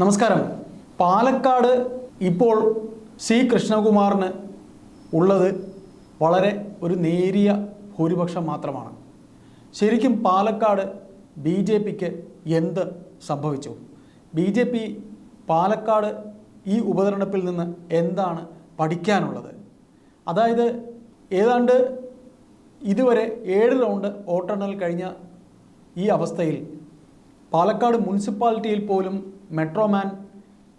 നമസ്കാരം. പാലക്കാട് ഇപ്പോൾ സി കൃഷ്ണകുമാറിന് ഉള്ളത് വളരെ ഒരു നേരിയ ഭൂരിപക്ഷം മാത്രമാണ്. ശരിക്കും പാലക്കാട് ബി ജെ പിക്ക് എന്ത് സംഭവിച്ചു? ബി ജെ പി പാലക്കാട് ഈ ഉപതെരഞ്ഞെടുപ്പിൽ നിന്ന് എന്താണ് പഠിക്കാനുള്ളത്? അതായത് ഏതാണ്ട് ഇതുവരെ ഏഴ് റൗണ്ട് വോട്ടെണ്ണൽ കഴിഞ്ഞ ഈ അവസ്ഥയിൽ പാലക്കാട് മുനിസിപ്പാലിറ്റിയിൽ പോലും മെട്രോമാൻ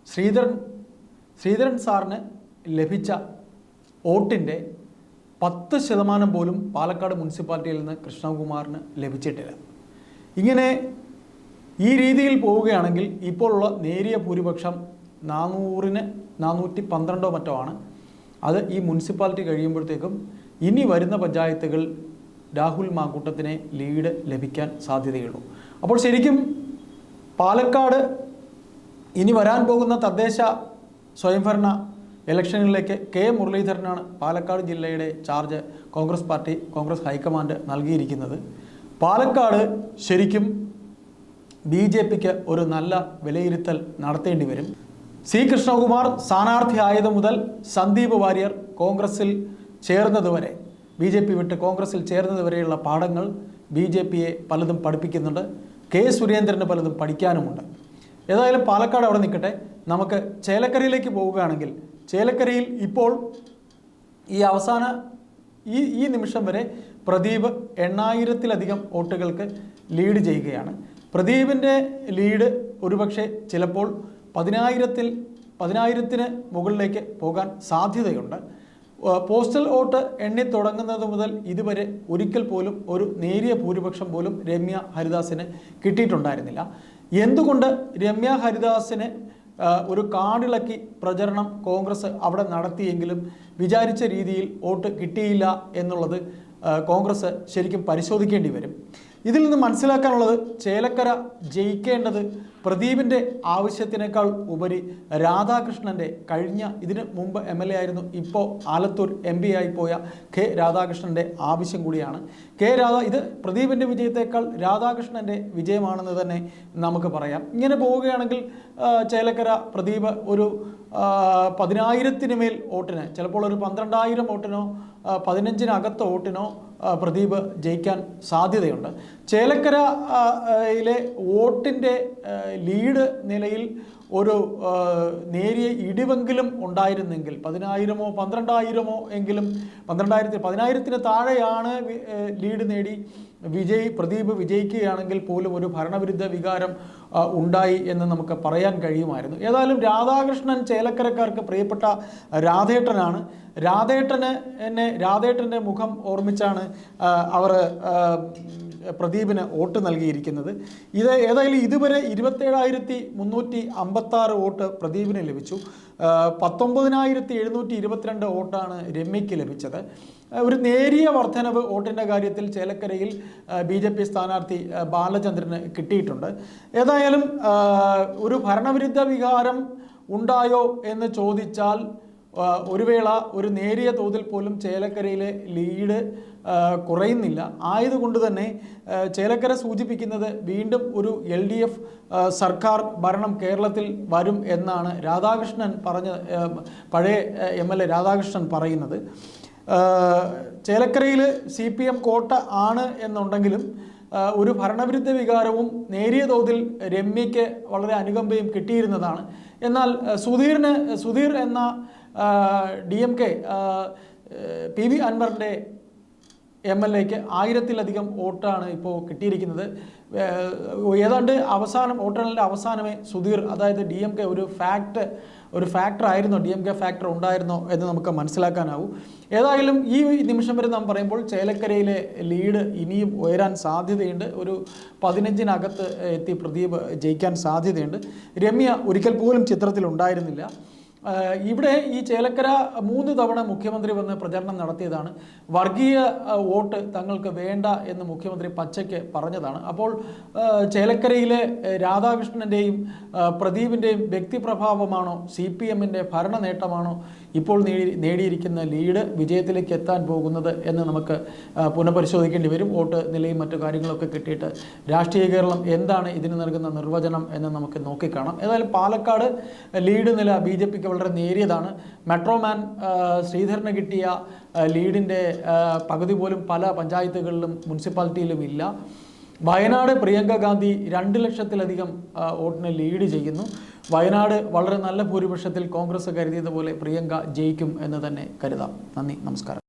ശ്രീധരൻ ശ്രീധരൻ സാറിന് ലഭിച്ച വോട്ടിന്റെ പത്ത് ശതമാനം പോലും പാലക്കാട് മുനിസിപ്പാലിറ്റിയിൽ നിന്ന് കൃഷ്ണകുമാറിന് ലഭിച്ചിട്ടില്ല. ഇങ്ങനെ ഈ രീതിയിൽ പോവുകയാണെങ്കിൽ ഇപ്പോഴുള്ള നേരിയ ഭൂരിപക്ഷം നാനൂറിന് നാനൂറ്റി പന്ത്രണ്ടോ മറ്റോ ആണ്. അത് ഈ മുനിസിപ്പാലിറ്റി കഴിയുമ്പോഴത്തേക്കും ഇനി വരുന്ന പഞ്ചായത്തുകൾ രാഹുൽ മാക്കൂട്ടത്തിനെ ലീഡ് ലഭിക്കാൻ സാധ്യതയുള്ളൂ. അപ്പോൾ ശരിക്കും പാലക്കാട് ഇനി വരാൻ പോകുന്ന തദ്ദേശ സ്വയംഭരണ ഇലക്ഷനിലേക്ക് കെ മുരളീധരനാണ് പാലക്കാട് ജില്ലയുടെ charge Congress party Congress high command നൽകിയിരിക്കുന്നത്. പാലക്കാട് ശരിക്കും ബി ജെ പിക്ക് ഒരു നല്ല വിലയിരുത്തൽ നടത്തേണ്ടി വരും. സി കൃഷ്ണകുമാർ സ്ഥാനാർത്ഥിയായത് മുതൽ സന്ദീപ് വാര്യർ കോൺഗ്രസിൽ ചേർന്നതുവരെ ബി ജെ പി വിട്ട് കോൺഗ്രസിൽ ചേർന്നതുവരെയുള്ള പാഠങ്ങൾ ബി ജെ പിയെ പലതും പഠിപ്പിക്കുന്നുണ്ട്. കെ സുരേന്ദ്രന് പലതും പഠിക്കാനുമുണ്ട്. ഏതായാലും പാലക്കാട് അവിടെ നിൽക്കട്ടെ. നമുക്ക് ചേലക്കരയിലേക്ക് പോവുകയാണെങ്കിൽ ചേലക്കരയിൽ ഇപ്പോൾ ഈ അവസാന ഈ ഈ നിമിഷം വരെ പ്രദീപ് എണ്ണായിരത്തിലധികം വോട്ടുകൾക്ക് ലീഡ് ചെയ്യുകയാണ്. പ്രദീപിന്റെ ലീഡ് ഒരുപക്ഷെ ചിലപ്പോൾ പതിനായിരത്തിൽ പതിനായിരത്തിന് മുകളിലേക്ക് പോകാൻ സാധ്യതയുണ്ട്. പോസ്റ്റൽ വോട്ട് എണ്ണി തുടങ്ങുന്നത് മുതൽ ഇതുവരെ ഒരിക്കൽ പോലും ഒരു നേരിയ ഭൂരിപക്ഷം പോലും രമ്യ ഹരിദാസിന് കിട്ടിയിട്ടുണ്ടായിരുന്നില്ല. എന്തുകൊണ്ട് രമ്യ ഹരിദാസിനെ ഒരു കാടിളക്കി പ്രചരണം കോൺഗ്രസ് അവിടെ നടത്തിയെങ്കിലും വിചാരിച്ച രീതിയിൽ വോട്ട് കിട്ടിയില്ല എന്നുള്ളത് കോൺഗ്രസ് ശരിക്കും പരിശോധിക്കേണ്ടി വരും. ഇതിൽ നിന്ന് മനസ്സിലാക്കാനുള്ളത് ചേലക്കര ജയിക്കേണ്ടത് പ്രദീപിന്റെ ആവശ്യത്തിനേക്കാൾ ഉപരി രാധാകൃഷ്ണന്റെ കഴിഞ്ഞ ഇതിന് മുമ്പ് എം എൽ എ ആയിരുന്നു. ഇപ്പോൾ ആലത്തൂർ എം പി ആയി പോയ കെ രാധാകൃഷ്ണന്റെ ആവശ്യം കൂടിയാണ്. കെ രാധ ഇത് പ്രദീപിന്റെ വിജയത്തേക്കാൾ രാധാകൃഷ്ണന്റെ വിജയമാണെന്ന് തന്നെ നമുക്ക് പറയാം. ഇങ്ങനെ പോവുകയാണെങ്കിൽ ചേലക്കര പ്രദീപ് ഒരു പതിനായിരത്തിന് മേൽ വോട്ടിന് ചിലപ്പോൾ ഒരു പന്ത്രണ്ടായിരം വോട്ടിനോ പതിനഞ്ചിനകത്ത് വോട്ടിനോ പ്രദീപ് ജയിക്കാൻ സാധ്യതയുണ്ട്. ചേലക്കര യിലെ വോട്ടിന്റെ ലീഡ് നിലയിൽ ഒരു നേരിയ ഇടിവെങ്കിലും ഉണ്ടായിരുന്നെങ്കിൽ പതിനായിരമോ പന്ത്രണ്ടായിരമോ എങ്കിലും പന്ത്രണ്ടായിരത്തി പതിനായിരത്തിന് താഴെയാണ് ലീഡ് നേടി വിജയ് പ്രദീപ് വിജയിക്കുകയാണെങ്കിൽ പോലും ഒരു ഭരണവിരുദ്ധ വികാരം ഉണ്ടായി എന്ന് നമുക്ക് പറയാൻ കഴിയുമായിരുന്നു. ഏതായാലും രാധാകൃഷ്ണൻ ചേലക്കരക്കാർക്ക് പ്രിയപ്പെട്ട രാധേട്ടനാണ്. രാധേട്ടന് എന്നെ രാധേട്ടന്റെ മുഖം ഓർമ്മിച്ചാണ് അവർ പ്രദീപിന് വോട്ട് നൽകിയിരിക്കുന്നത്. ഇത് ഏതായാലും ഇതുവരെ ഇരുപത്തേഴായിരത്തി മുന്നൂറ്റി അമ്പത്താറ് വോട്ട് പ്രദീപിന് ലഭിച്ചു. പത്തൊമ്പതിനായിരത്തി എഴുന്നൂറ്റി ഇരുപത്തിരണ്ട് വോട്ടാണ് രമ്യയ്ക്ക് ലഭിച്ചത്. ഒരു നേരിയ വർധനവ് വോട്ടിന്റെ കാര്യത്തിൽ ചേലക്കരയിൽ ബി ജെ പി സ്ഥാനാർത്ഥി ബാലചന്ദ്രന് കിട്ടിയിട്ടുണ്ട്. ഏതായാലും ഒരു ഭരണവിരുദ്ധ വികാരം ഉണ്ടായോ എന്ന് ചോദിച്ചാൽ ഒരു വേള ഒരു നേരിയ തോതിൽ പോലും ചേലക്കരയിലെ ലീഡ് കുറയുന്നില്ല. ആയതുകൊണ്ട് തന്നെ ചേലക്കര സൂചിപ്പിക്കുന്നത് വീണ്ടും ഒരു എൽ ഡി എഫ് സർക്കാർ ഭരണം കേരളത്തിൽ വരും എന്നാണ് രാധാകൃഷ്ണൻ പറഞ്ഞ പഴയ എം എൽ എ രാധാകൃഷ്ണൻ പറയുന്നത്. ചേലക്കരയിൽ സി പി എം കോട്ട ആണ് എന്നുണ്ടെങ്കിലും ഒരു ഭരണവിരുദ്ധ വികാരവും നേരിയ തോതിൽ രമ്യയ്ക്ക് വളരെ അനുകമ്പയും കിട്ടിയിരുന്നതാണ്. എന്നാൽ സുധീറിന് സുധീർ എന്ന D M K P V അൻവറിന്റെ എം എൽ എക്ക് ആയിരത്തിലധികം വോട്ടാണ് ഇപ്പോൾ കിട്ടിയിരിക്കുന്നത്. ഏതാണ്ട് അവസാനം വോട്ടെണ്ണലിന്റെ അവസാനമേ സുധീർ അതായത് ഡി എം കെ ഒരു ഫാക്ട് ഒരു ഫാക്ടർ ആയിരുന്നോ. ഡി എം കെ ഫാക്ടർ ഉണ്ടായിരുന്നോ എന്ന് നമുക്ക് മനസ്സിലാക്കാനാവും. ഏതായാലും ഈ നിമിഷം വരെ നാം പറയുമ്പോൾ ചേലക്കരയിലെ ലീഡ് ഇനിയും ഉയരാൻ സാധ്യതയുണ്ട്. ഒരു പതിനഞ്ചിനകത്ത് എത്തി പ്രദീപ് ജയിക്കാൻ സാധ്യതയുണ്ട്. രമ്യ ഒരിക്കൽ പോലും ചിത്രത്തിൽ ഉണ്ടായിരുന്നില്ല ഇവിടെ ഈ ചേലക്കര മൂന്ന് തവണ മുഖ്യമന്ത്രി വന്ന് പ്രചരണം നടത്തിയതാണ്. വർഗീയ വോട്ട് തങ്ങൾക്ക് വേണ്ട എന്ന് മുഖ്യമന്ത്രി പച്ചയ്ക്ക് പറഞ്ഞതാണ്. അപ്പോൾ ചേലക്കരയിലെ രാധാകൃഷ്ണന്റെയും പ്രദീപിന്റെയും വ്യക്തിപ്രഭാവമാണോ സി പി എമ്മിന്റെ ഭരണ നേട്ടമാണോ ഇപ്പോൾ നേടി നേടിയിരിക്കുന്ന ലീഡ് വിജയത്തിലേക്ക് എത്താൻ പോകുന്നത് എന്ന് നമുക്ക് പുനഃപരിശോധിക്കേണ്ടി വരും. വോട്ട് നിലയും മറ്റു കാര്യങ്ങളൊക്കെ കിട്ടിയിട്ട് രാഷ്ട്രീയ കേരളം എന്താണ് ഇതിന് നൽകുന്ന നിർവചനം എന്ന് നമുക്ക് നോക്കിക്കാണാം. ഏതായാലും പാലക്കാട് ലീഡ് നില ബി ജെ പിക്ക് വളരെ നേരിയതാണ്. മെട്രോമാൻ ശ്രീധരന് കിട്ടിയ ലീഡിന്റെ പകുതി പോലും പല പഞ്ചായത്തുകളിലും മുനിസിപ്പാലിറ്റിയിലും ഇല്ല. വയനാട് പ്രിയങ്ക ഗാന്ധി രണ്ട് ലക്ഷത്തിലധികം വോട്ടിന് ലീഡ് ചെയ്യുന്നു. വയനാട് വളരെ നല്ല ഭൂരിപക്ഷത്തിൽ കോൺഗ്രസ് കരുതിയതുപോലെ പ്രിയങ്ക ജയിക്കും എന്ന് തന്നെ കരുതാം. നന്ദി നമസ്കാരം.